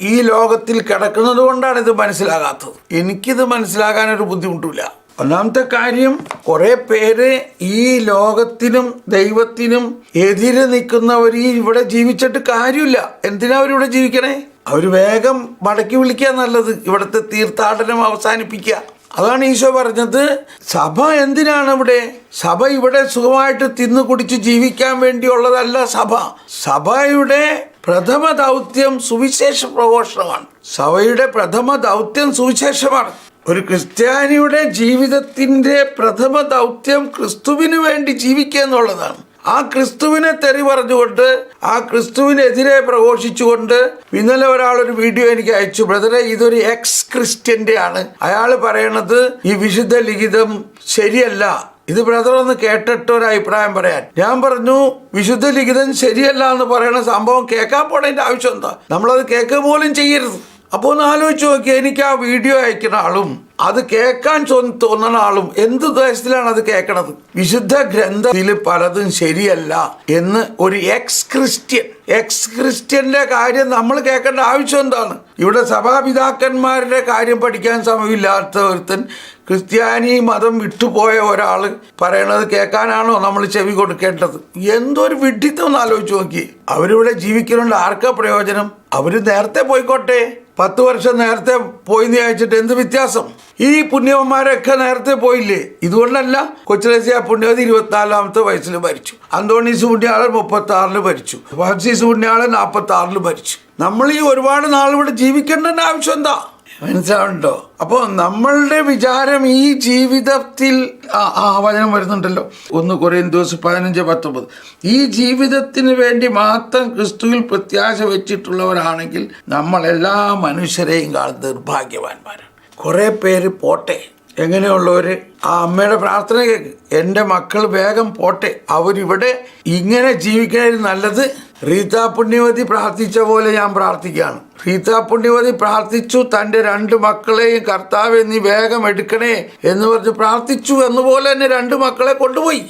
ഈ ലോകത്തിൽ കിടക്കുന്നത് കൊണ്ടാണ് ഇത് മനസ്സിലാകാത്തത്. എനിക്കിത് മനസ്സിലാകാനൊരു ബുദ്ധിമുട്ടില്ല ഒന്നാമത്തെ കാര്യം കുറേ പേര് ഈ ലോകത്തിനും ദൈവത്തിനും എതിര് നിൽക്കുന്നവർ ഈ ഇവിടെ ജീവിച്ചിട്ട് കാര്യമില്ല. എന്തിനാ അവരിവിടെ ജീവിക്കണേ? അവർ വേഗം മടക്കി വിളിക്കുക നല്ലത്. ഇവിടുത്തെ തീർത്ഥാടനം അവസാനിപ്പിക്കുക. അതാണ് ഈശോ പറഞ്ഞത്. സഭ എന്തിനാണ് ഇവിടെ? സഭ ഇവിടെ സുഖമായിട്ട് തിന്നു കുടിച്ച് ജീവിക്കാൻ വേണ്ടിയുള്ളതല്ല സഭ. സഭയുടെ പ്രഥമ ദൗത്യം സുവിശേഷ പ്രഘോഷണമാണ്. സഭയുടെ പ്രഥമ ദൗത്യം സുവിശേഷമാണ്. ഒരു ക്രിസ്ത്യാനിയുടെ ജീവിതത്തിന്റെ പ്രഥമ ദൗത്യം ക്രിസ്തുവിന് വേണ്ടി ജീവിക്കുക എന്നുള്ളതാണ്. ആ ക്രിസ്തുവിനെ തെറി പറഞ്ഞുകൊണ്ട് ആ ക്രിസ്തുവിനെതിരെ പ്രഘോഷിച്ചുകൊണ്ട് ഇന്നലെ ഒരാൾ ഒരു വീഡിയോ എനിക്ക് അയച്ചു. ബ്രദറെ ഇതൊരു എക്സ് ക്രിസ്ത്യന്റെ ആണ് അയാൾ പറയണത് ഈ വിശുദ്ധ ലിഖിതം ശരിയല്ല. ഇത് ബ്രദർ ഒന്ന് കേട്ടിട്ട് ഒരു അഭിപ്രായം പറയാൻ. ഞാൻ പറഞ്ഞു വിശുദ്ധ ലിഖിതം ശരിയല്ല എന്ന് പറയുന്ന സംഭവം കേൾക്കാൻ പോണതിന്റെ ആവശ്യം എന്താ? നമ്മളത് കേൾക്കുക പോലും ചെയ്യരുത്. അപ്പോൾ ഒന്ന് ആലോചിച്ച് നോക്കിയാൽ എനിക്ക് ആ വീഡിയോ അയക്കുന്ന ആളും അത് കേൾക്കാൻ തോന്നുന്ന ആളും എന്ത് ഉദ്ദേശത്തിലാണ് അത് കേൾക്കണത്? വിശുദ്ധ ഗ്രന്ഥത്തിൽ പലതും ശരിയല്ല എന്ന് ഒരു എക്സ് ക്രിസ്ത്യൻ എക്സ് ക്രിസ്ത്യന്റെ കാര്യം നമ്മൾ കേൾക്കേണ്ട ആവശ്യം എന്താണ്? ഇവിടെ സഭാപിതാക്കന്മാരുടെ കാര്യം പഠിക്കാൻ സമയമില്ലാത്ത ഒരുത്തൻ ക്രിസ്ത്യാനി മതം വിട്ടുപോയ ഒരാൾ പറയണത് കേൾക്കാനാണോ നമ്മൾ ചെവി കൊടുക്കേണ്ടത്? എന്തൊരു വിഡ്ഢിത്തം എന്ന് ആലോചിച്ച് നോക്കി അവരിവിടെ ജീവിക്കുന്നുണ്ട്. ആർക്കാ പ്രയോജനം? അവർ നേരത്തെ പോയിക്കോട്ടെ. പത്ത് വർഷം നേരത്തെ പോയി അയച്ചിട്ട് എന്ത് വ്യത്യാസം? ഈ പുണ്യവന്മാരൊക്കെ നേരത്തെ പോയില്ലേ? ഇതുകൊണ്ടല്ല കൊച്ചുലേസിയ പുണ്യവതി ഇരുപത്തിനാലാമത്തെ വയസ്സിൽ മരിച്ചു. അന്തോണീസ് പുണ്യാളൻ മുപ്പത്തി ആറിൽ മരിച്ചു. ഫ്രാൻസിസ് പുണ്യാളൻ നാൽപ്പത്തി ആറിൽ മരിച്ചു. നമ്മൾ ഈ ഒരുപാട് നാൾ ഇവിടെ ജീവിക്കേണ്ട ആവശ്യം എന്താ? മനസ്സിലാവുന്നുണ്ടോ? അപ്പോൾ നമ്മളുടെ വിചാരം ഈ ജീവിതത്തിൽ ആ വചനം വരുന്നുണ്ടല്ലോ. ഒന്ന് കുറേ ദിവസം പതിനഞ്ച് പത്തൊമ്പത്. ഈ ജീവിതത്തിന് വേണ്ടി മാത്രം ക്രിസ്തുവിൽ പ്രത്യാശ വെച്ചിട്ടുള്ളവരാണെങ്കിൽ നമ്മൾ എല്ലാ മനുഷ്യരെയും കാണുന്ന നിർഭാഗ്യവാന്മാരാണ്. കുറേ പേര് പോട്ടെ. എങ്ങനെയുള്ളവർ ആ അമ്മയുടെ പ്രാർത്ഥന കേൾക്ക് എന്റെ മക്കൾ വേഗം പോട്ടെ. അവരിവിടെ ഇങ്ങനെ ജീവിക്കുന്നതിന് നല്ലത് റീത പുണ്യവതി പ്രാർത്ഥിച്ച പോലെ ഞാൻ പ്രാർത്ഥിക്കുകയാണ്. റീത പുണ്യവതി പ്രാർത്ഥിച്ചു. തന്റെ രണ്ട് മക്കളെയും കർത്താവെ നീ വേഗം എടുക്കണേ എന്ന് പറഞ്ഞ് പ്രാർത്ഥിച്ചു എന്നുപോലെ തന്നെ രണ്ട് മക്കളെ കൊണ്ടുപോയി.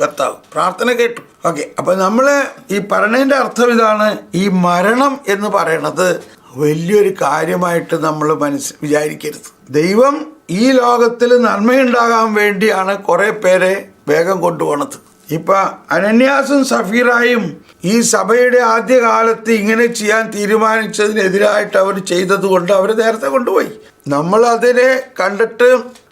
കർത്താവ് പ്രാർത്ഥന കേട്ടു. ഓക്കെ അപ്പൊ നമ്മൾ ഈ പറഞ്ഞതിന്റെ അർത്ഥം ഇതാണ് ഈ മരണം എന്ന് പറയണത് വലിയൊരു കാര്യമായിട്ട് നമ്മൾ മനസ്സ് വിചാരിക്കരുത്. ദൈവം ഈ ലോകത്തിൽ നന്മയുണ്ടാകാൻ വേണ്ടിയാണ് കുറെ പേരെ വേഗം കൊണ്ടുപോണത്. ഇപ്പൊ അനന്യാസും സഫീറായും ഈ സഭയുടെ ആദ്യകാലത്ത് ഇങ്ങനെ ചെയ്യാൻ തീരുമാനിച്ചതിനെതിരായിട്ട് അവർ ചെയ്തത് കൊണ്ട് അവർ നേരത്തെ കൊണ്ടുപോയി. നമ്മൾ അതിനെ കണ്ടിട്ട്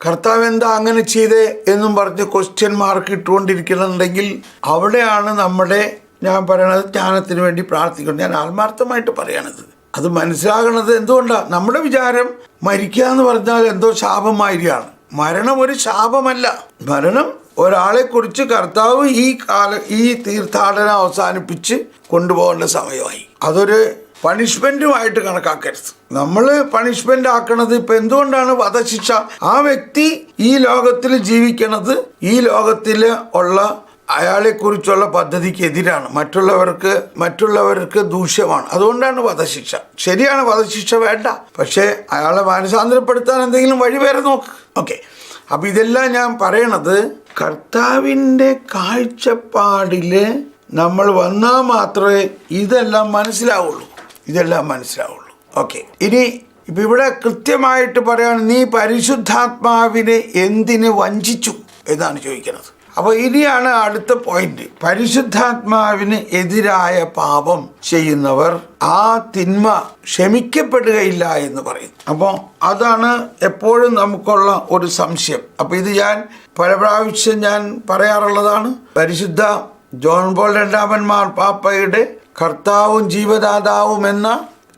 കർത്താവ് എന്താ അങ്ങനെ ചെയ്തേ? എന്നും പറഞ്ഞ് ക്വസ്റ്റ്യൻ മാർക്ക് ഇട്ടുകൊണ്ടിരിക്കുന്നുണ്ടെങ്കിൽ അവിടെയാണ് നമ്മുടെ ഞാൻ പറയണത് ജ്ഞാനത്തിന് വേണ്ടി പ്രാർത്ഥിക്കുന്നത് ഞാൻ ആത്മാർത്ഥമായിട്ട് പറയണത്. അത് മനസ്സിലാകണത് എന്തുകൊണ്ടാണ് നമ്മുടെ വിചാരം മരിക്കുക എന്ന് പറഞ്ഞാൽ എന്തോ ശാപമായിരിക്കുകയാണ്. മരണം ഒരു ശാപമല്ല. മരണം ഒരാളെ കുറിച്ച് കർത്താവ് ഈ കാല ഈ തീർത്ഥാടനം അവസാനിപ്പിച്ച് കൊണ്ടുപോകേണ്ട സമയമായി. അതൊരു പണിഷ്മെന്റുമായിട്ട് കണക്കാക്കരുത്. നമ്മൾ പണിഷ്മെന്റ് ആക്കണത് ഇപ്പൊ എന്തുകൊണ്ടാണ് വധശിക്ഷ? ആ വ്യക്തി ഈ ലോകത്തിൽ ജീവിക്കണത് ഈ ലോകത്തിൽ ഉള്ള അയാളെ കുറിച്ചുള്ള പദ്ധതിക്ക് എതിരാണ് മറ്റുള്ളവർക്ക് മറ്റുള്ളവർക്ക് ദൂഷ്യമാണ്. അതുകൊണ്ടാണ് വധശിക്ഷ. ശരിയാണ് വധശിക്ഷ വേണ്ട. പക്ഷേ അയാളെ മാനസാന്തരപ്പെടുത്താൻ എന്തെങ്കിലും വഴി വേറെ നോക്ക്. ഓക്കെ. അപ്പം ഇതെല്ലാം ഞാൻ പറയണത് കർത്താവിന്റെ കാഴ്ചപ്പാടിൽ നമ്മൾ വന്നാൽ മാത്രമേ ഇതെല്ലാം മനസ്സിലാവുള്ളൂ. ഇതെല്ലാം മനസ്സിലാവുള്ളൂ. ഓക്കെ. ഇനി ഇപ്പം ഇവിടെ കൃത്യമായിട്ട് പറയാണ് നീ പരിശുദ്ധാത്മാവിനെ എന്തിന് വഞ്ചിച്ചു? എന്നാണ് ചോദിക്കുന്നത് അപ്പോൾ ഇനിയാണ് അടുത്ത പോയിന്റ് പരിശുദ്ധാത്മാവിന് എതിരായ പാപം ചെയ്യുന്നവർ ആ തിന്മ ക്ഷമിക്കപ്പെടുകയില്ല എന്ന് പറയും. അപ്പോൾ അതാണ് എപ്പോഴും നമുക്കുള്ള ഒരു സംശയം. അപ്പോൾ ഇത് ഞാൻ പല പ്രാവശ്യം ഞാൻ പറയാറുള്ളതാണ്. പരിശുദ്ധ ജോൺ പോൾ രണ്ടാമൻ മാർപ്പാപ്പയുടെ കർത്താവും ജീവദാതാവും എന്ന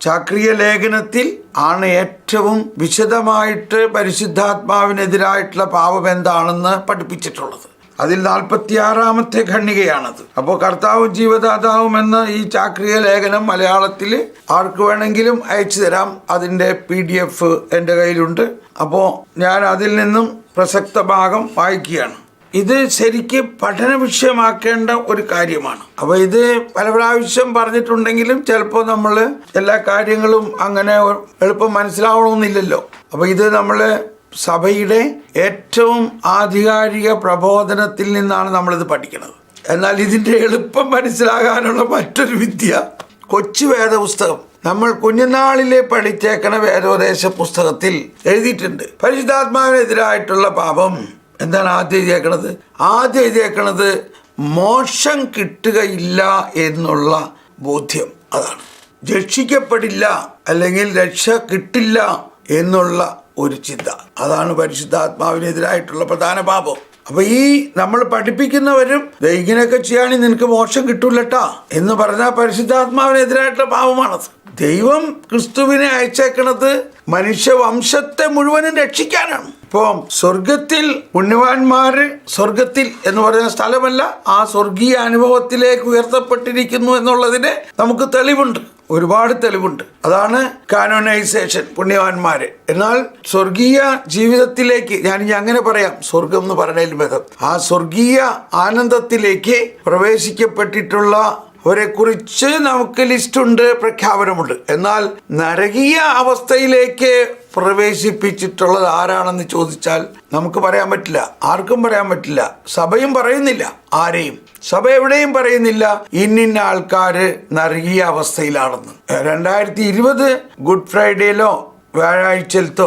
ചാക്രിയ ലേഖനത്തിൽ ആണ് ഏറ്റവും വിശദമായിട്ട് പരിശുദ്ധാത്മാവിനെതിരായിട്ടുള്ള പാപം എന്താണെന്ന് പഠിപ്പിച്ചിട്ടുള്ളത്. അതിൽ നാൽപ്പത്തിയാറാമത്തെ ഖണ്ണികയാണത് അപ്പോൾ കർത്താവും ജീവദാതാവും എന്ന ഈ ചാക്രിക ലേഖനം മലയാളത്തിൽ ആർക്ക് വേണമെങ്കിലും അയച്ചു തരാം. അതിന്റെ പി ഡി എഫ് എന്റെ കയ്യിലുണ്ട്. അപ്പോൾ ഞാൻ അതിൽ നിന്നും പ്രസക്ത ഭാഗം വായിക്കുകയാണ്. ഇത് ശരിക്ക് പഠന വിഷയമാക്കേണ്ട ഒരു കാര്യമാണ്. അപ്പോൾ ഇത് പല പ്രാവശ്യം പറഞ്ഞിട്ടുണ്ടെങ്കിലും ചിലപ്പോൾ നമ്മൾ എല്ലാ കാര്യങ്ങളും അങ്ങനെ എളുപ്പം മനസ്സിലാവണമെന്നില്ലല്ലോ. അപ്പോൾ ഇത് നമ്മൾ സഭയുടെ ഏറ്റവും ആധികാരിക പ്രബോധനത്തിൽ നിന്നാണ് നമ്മളിത് പഠിക്കുന്നത് എന്നാൽ ഇതിന്റെ എളുപ്പം മനസ്സിലാകാനുള്ള മറ്റൊരു വിദ്യ കൊച്ചു വേദപുസ്തകം. നമ്മൾ കുഞ്ഞുനാളിലെ പഠിച്ചേക്കണ വേദോദേശ പുസ്തകത്തിൽ എഴുതിയിട്ടുണ്ട്. പരിശുദ്ധാത്മാവിനെതിരായിട്ടുള്ള പാപം. എന്താണ് ആദ്യം എഴുതിയേക്കണത്? ആദ്യം എഴുതിയേക്കണത് മോശം കിട്ടുകയില്ല എന്നുള്ള ബോധ്യം. അതാണ്. രക്ഷിക്കപ്പെടില്ല അല്ലെങ്കിൽ രക്ഷ കിട്ടില്ല എന്നുള്ള ഒരു ചിന്ത. അതാണ് പരിശുദ്ധാത്മാവിനെതിരായിട്ടുള്ള പ്രധാന പാപം. അപ്പൊ ഈ നമ്മൾ പഠിപ്പിക്കുന്നവരും "ദേ ഇങ്ങനെയൊക്കെ ചെയ്യുകയാണെങ്കിൽ നിനക്ക് മോശം കിട്ടൂലട്ടാ എന്ന് പറഞ്ഞാൽ പരിശുദ്ധാത്മാവിനെതിരായിട്ടുള്ള പാപമാണത് ദൈവം ക്രിസ്തുവിനെ അയച്ചേക്കണത് മനുഷ്യവംശത്തെ മുഴുവനും രക്ഷിക്കാനാണ്. ഇപ്പോൾ സ്വർഗത്തിൽ പുണ്യവാന്മാര് സ്വർഗത്തിൽ എന്ന് പറയുന്ന സ്ഥലമല്ല ആ സ്വർഗീയ അനുഭവത്തിലേക്ക് ഉയർത്തപ്പെട്ടിരിക്കുന്നു എന്നുള്ളതിന് നമുക്ക് തെളിവുണ്ട്. ഒരുപാട് തെളിവുണ്ട്. അതാണ് കാനോനൈസേഷൻ പുണ്യവാന്മാര് എന്നാൽ സ്വർഗീയ ജീവിതത്തിലേക്ക് ഞാൻ ഇനി അങ്ങനെ പറയാം സ്വർഗം എന്ന് പറഞ്ഞതിൽ ഭേദം. ആ സ്വർഗീയ ആനന്ദത്തിലേക്ക് പ്രവേശിക്കപ്പെട്ടിട്ടുള്ള അവരെ കുറിച്ച് നമുക്ക് ലിസ്റ്റുണ്ട് പ്രഖ്യാപനമുണ്ട്. എന്നാൽ നരകീയ അവസ്ഥയിലേക്ക് പ്രവേശിപ്പിച്ചിട്ടുള്ളത് ആരാണെന്ന് ചോദിച്ചാൽ നമുക്ക് പറയാൻ പറ്റില്ല ആർക്കും പറയാൻ പറ്റില്ല സഭയും പറയുന്നില്ല ആരെയും. സഭ എവിടെയും പറയുന്നില്ല ഇന്നിന്ന ആൾക്കാര് നരകീയ അവസ്ഥയിലാണെന്ന്. രണ്ടായിരത്തി ഇരുപത് ഗുഡ് ഫ്രൈഡേയിലോ വ്യാഴാഴ്ചയിലത്തോ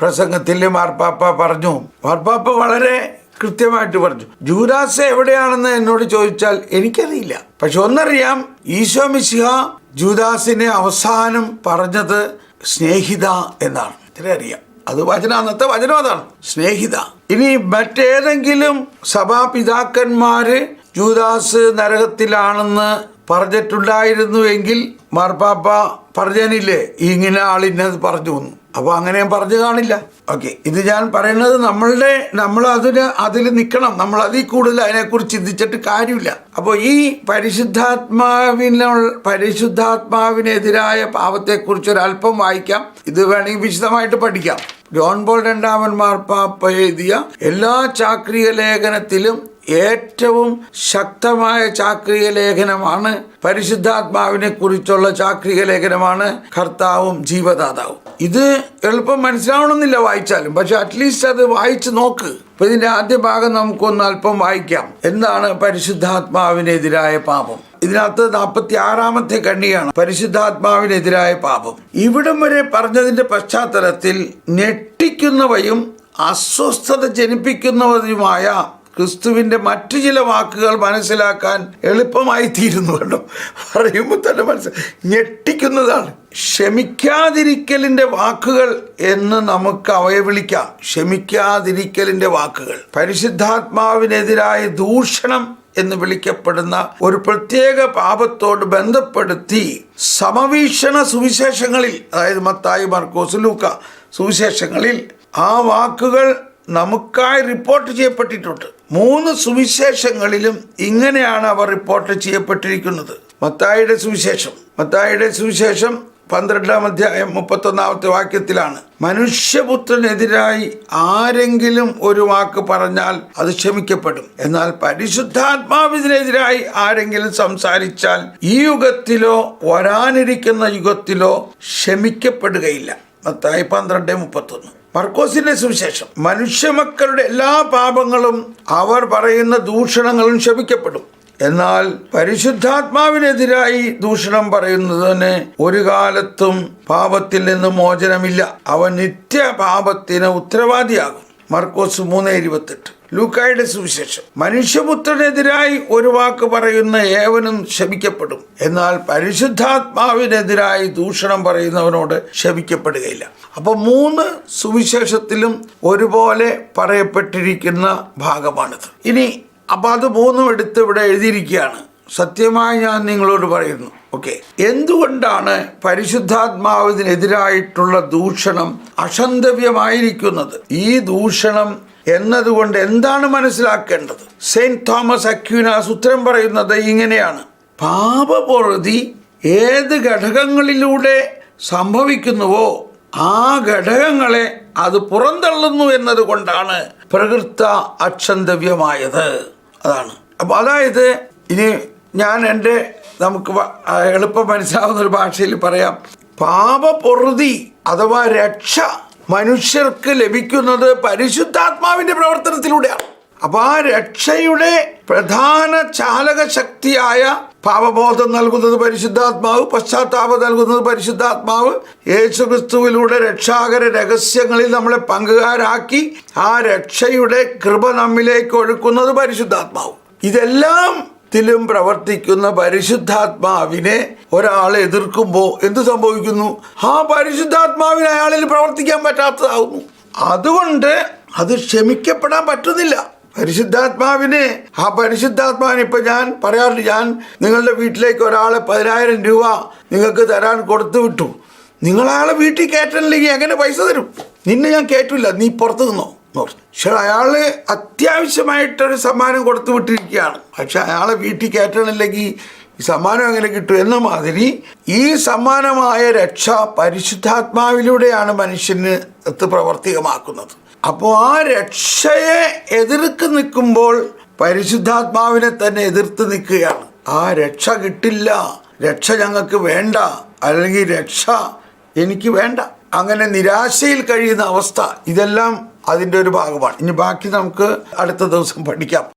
പ്രസംഗത്തിൽ മാർപ്പാപ്പ പറഞ്ഞു മാർപ്പാപ്പ വളരെ കൃത്യമായിട്ട് പറഞ്ഞു. ജൂദാസ് എവിടെയാണെന്ന് എന്നോട് ചോദിച്ചാൽ എനിക്കറിയില്ല. പക്ഷെ ഒന്നറിയാം ഈശോ മിശിഹ ജൂദാസിനെ അവസാനം പറഞ്ഞത് സ്നേഹിത എന്നാണ്. ഇത്ര അറിയാം. അത് വചന അന്നത്തെ വചനം അതാണ്. സ്നേഹിത. ഇനി മറ്റേതെങ്കിലും സഭാപിതാക്കന്മാര് ജൂദാസ് നരകത്തിലാണെന്ന് പറഞ്ഞിട്ടുണ്ടായിരുന്നുവെങ്കിൽ മാർപ്പാപ്പ പറഞ്ഞനില്ലേ? ഇങ്ങനെ ആളിന്നത് പറഞ്ഞു വന്നു അങ്ങനെ ഞാൻ പറഞ്ഞു കാണില്ല. ഓക്കെ ഇത് ഞാൻ പറയുന്നത് നമ്മളുടെ നമ്മൾ അതിന് അതിൽ നിൽക്കണം. നമ്മൾ അതിൽ കൂടുതൽ അതിനെക്കുറിച്ച് ചിന്തിച്ചിട്ട് കാര്യമില്ല. അപ്പോൾ ഈ പരിശുദ്ധാത്മാവിനുള്ള പരിശുദ്ധാത്മാവിനെതിരായ പാപത്തെക്കുറിച്ച് ഒരല്പം വായിക്കാം. ഇത് വേണമെങ്കിൽ വിശദമായിട്ട് പഠിക്കാം. ജോൺ ബോൾ രണ്ടാമൻ മാർപ്പാപ്പ എഴുതിയ എല്ലാ ചാക്രിക ലേഖനത്തിലും ഏറ്റവും ശക്തമായ ചാക്രിക ലേഖനമാണ്. പരിശുദ്ധാത്മാവിനെ കുറിച്ചുള്ള ചാക്രിക ലേഖനമാണ് കർത്താവും ജീവദാതാവും. ഇത് എളുപ്പം മനസ്സിലാവണമെന്നില്ല വായിച്ചാലും പക്ഷെ അറ്റ്ലീസ്റ്റ് അത് വായിച്ച് നോക്ക്. ഇപ്പൊ ഇതിന്റെ ആദ്യ ഭാഗം നമുക്കൊന്ന് അല്പം വായിക്കാം. എന്താണ് പരിശുദ്ധാത്മാവിനെതിരായ പാപം? ഇതിനകത്ത് നാൽപ്പത്തി ആറാമത്തെ കണ്ണിയാണ് പരിശുദ്ധാത്മാവിനെതിരായ പാപം. ഇവിടം വരെ പറഞ്ഞതിന്റെ പശ്ചാത്തലത്തിൽ ഞെട്ടിക്കുന്നവയും അസ്വസ്ഥത ജനിപ്പിക്കുന്നവയുമായ ക്രിസ്തുവിന്റെ മറ്റു ചില വാക്കുകൾ മനസ്സിലാക്കാൻ എളുപ്പമായി തീരുന്നു കേട്ടോ. പറയുമ്പോൾ തന്നെ മനസ്സിൽ ഞെട്ടിക്കുന്നതാണ്. ക്ഷമിക്കാതിരിക്കലിന്റെ വാക്കുകൾ എന്ന് നമുക്ക് അവയെ വിളിക്കാം. ക്ഷമിക്കാതിരിക്കലിന്റെ വാക്കുകൾ. പരിശുദ്ധാത്മാവിനെതിരായ ദൂഷണം എന്ന് വിളിക്കപ്പെടുന്ന ഒരു പ്രത്യേക പാപത്തോട് ബന്ധപ്പെടുത്തി സമവീക്ഷണ സുവിശേഷങ്ങളിൽ അതായത് മത്തായി മർക്കോസ് ലൂക്ക സുവിശേഷങ്ങളിൽ ആ വാക്കുകൾ നമുക്കായി റിപ്പോർട്ട് ചെയ്യപ്പെട്ടിട്ടുണ്ട്. മൂന്ന് സുവിശേഷങ്ങളിലും ഇങ്ങനെയാണ് അവർ റിപ്പോർട്ട് ചെയ്യപ്പെട്ടിരിക്കുന്നത്. മത്തായിയുടെ സുവിശേഷം. മത്തായിയുടെ സുവിശേഷം പന്ത്രണ്ടാം അധ്യായം മുപ്പത്തൊന്നാമത്തെ വാക്യത്തിലാണ്. മനുഷ്യപുത്രനെതിരായി ആരെങ്കിലും ഒരു വാക്ക് പറഞ്ഞാൽ അത് ക്ഷമിക്കപ്പെടും. എന്നാൽ പരിശുദ്ധാത്മാവിനെതിരായി ആരെങ്കിലും സംസാരിച്ചാൽ ഈ യുഗത്തിലോ വരാനിരിക്കുന്ന യുഗത്തിലോ ക്ഷമിക്കപ്പെടുകയില്ല. മത്തായി പന്ത്രണ്ട് മുപ്പത്തൊന്ന്. മർക്കോസിന്റെ സുവിശേഷം. മനുഷ്യമക്കളുടെ എല്ലാ പാപങ്ങളും അവർ പറയുന്ന ദൂഷണങ്ങളും ക്ഷമിക്കപ്പെടും എന്നാൽ പരിശുദ്ധാത്മാവിനെതിരായി ദൂഷണം പറയുന്നതിന് ഒരു കാലത്തും പാപത്തിൽ നിന്ന് മോചനമില്ല. അവൻ നിത്യ പാപത്തിന് ഉത്തരവാദിയാകും. മർക്കോസ് മൂന്ന് ഇരുപത്തെട്ട്. ലൂക്കായുടെ സുവിശേഷം. മനുഷ്യപുത്രനെതിരായി ഒരു വാക്ക് പറയുന്ന ഏവനും ശപിക്കപ്പെടും. എന്നാൽ പരിശുദ്ധാത്മാവിനെതിരായി ദൂഷണം പറയുന്നവനോട് ശപിക്കപ്പെടുകയില്ല. അപ്പൊ മൂന്ന് സുവിശേഷത്തിലും ഒരുപോലെ പറയപ്പെട്ടിരിക്കുന്ന ഭാഗമാണിത്. ഇനി അപ്പൊ അത് മൂന്നും എടുത്ത് ഇവിടെ എഴുതിയിരിക്കുകയാണ്. സത്യമായി ഞാൻ നിങ്ങളോട് പറയുന്നു. ഓക്കെ. എന്തുകൊണ്ടാണ് പരിശുദ്ധാത്മാവിനെതിരായിട്ടുള്ള ദൂഷണം അഷന്തവ്യമായിരിക്കുന്നത് ഈ ദൂഷണം എന്നതുകൊണ്ട് എന്താണ് മനസ്സിലാക്കേണ്ടത്? സെയിന്റ് തോമസ് അക്യൂനാസ് ഉത്തരം പറയുന്നത് ഇങ്ങനെയാണ്. പാപപൊറുതി ഏത് ഘടകങ്ങളിലൂടെ സംഭവിക്കുന്നുവോ ആ ഘടകങ്ങളെ അത് പുറന്തള്ളുന്നു എന്നതുകൊണ്ടാണ് പ്രകൃത അക്ഷന്തവ്യമായത്. അതാണ്. അപ്പോൾ അതായത് ഇനി ഞാൻ എന്റെ നമുക്ക് എളുപ്പം മനസ്സിലാവുന്ന ഒരു ഭാഷയിൽ പറയാം. പാപപൊറുതി അഥവാ രക്ഷ മനുഷ്യർക്ക് ലഭിക്കുന്നത് പരിശുദ്ധാത്മാവിന്റെ പ്രവർത്തനത്തിലൂടെയാണ്. അപ്പൊ ആ രക്ഷയുടെ പ്രധാന ചാലക ശക്തിയായ പാപബോധം നൽകുന്നത് പരിശുദ്ധാത്മാവ് പശ്ചാത്താപം നൽകുന്നത് പരിശുദ്ധാത്മാവ് യേശുക്രിസ്തുവിലൂടെ രക്ഷാകര രഹസ്യങ്ങളിൽ നമ്മളെ പങ്കുകാരാക്കി ആ രക്ഷയുടെ കൃപ നമ്മിലേക്ക് ഒഴുക്കുന്നത് പരിശുദ്ധാത്മാവ്. ഇതെല്ലാം ത്തിലും പ്രവർത്തിക്കുന്ന പരിശുദ്ധാത്മാവിനെ ഒരാൾ എതിർക്കുമ്പോൾ എന്ത് സംഭവിക്കുന്നു? ആ പരിശുദ്ധാത്മാവിനെ അയാളിൽ പ്രവർത്തിക്കാൻ പറ്റാത്തതാവുന്നു. അതുകൊണ്ട് അത് ക്ഷമിക്കപ്പെടാൻ പറ്റുന്നില്ല. പരിശുദ്ധാത്മാവിനെ ആ പരിശുദ്ധാത്മാവിനെ ഇപ്പൊ ഞാൻ പറയാറുണ്ട് ഞാൻ നിങ്ങളുടെ വീട്ടിലേക്ക് ഒരാളെ പതിനായിരം രൂപ നിങ്ങൾക്ക് തരാൻ കൊടുത്തു വിട്ടു. നിങ്ങൾ അയാളെ വീട്ടിൽ കയറ്റണില്ലെങ്കിൽ എങ്ങനെ പൈസ തരും? നിന്നെ ഞാൻ കയറ്റില്ല നീ പുറത്തു നിന്നോ. പക്ഷെ അയാൾ അത്യാവശ്യമായിട്ടൊരു സമ്മാനം കൊടുത്തു വിട്ടിരിക്കുകയാണ്. പക്ഷെ അയാളെ വീട്ടിൽ കയറ്റണില്ലെങ്കിൽ ഈ സമ്മാനം എങ്ങനെ കിട്ടും എന്ന മാതിരി ഈ സമ്മാനമായ രക്ഷ പരിശുദ്ധാത്മാവിലൂടെയാണ് മനുഷ്യന് എത്ത് പ്രവർത്തികമാക്കുന്നത്. അപ്പോൾ ആ രക്ഷയെ എതിർക്ക് നിൽക്കുമ്പോൾ പരിശുദ്ധാത്മാവിനെ തന്നെ എതിർത്ത് നിൽക്കുകയാണ്. ആ രക്ഷ കിട്ടില്ല രക്ഷ ഞങ്ങൾക്ക് വേണ്ട അല്ലെങ്കിൽ രക്ഷ എനിക്ക് വേണ്ട. അങ്ങനെ നിരാശയിൽ കഴിയുന്ന അവസ്ഥ ഇതെല്ലാം അതിന്റെ ഒരു ഭാഗമാണ്. ഇനി ബാക്കി നമുക്ക് അടുത്ത ദിവസം പഠിക്കാം.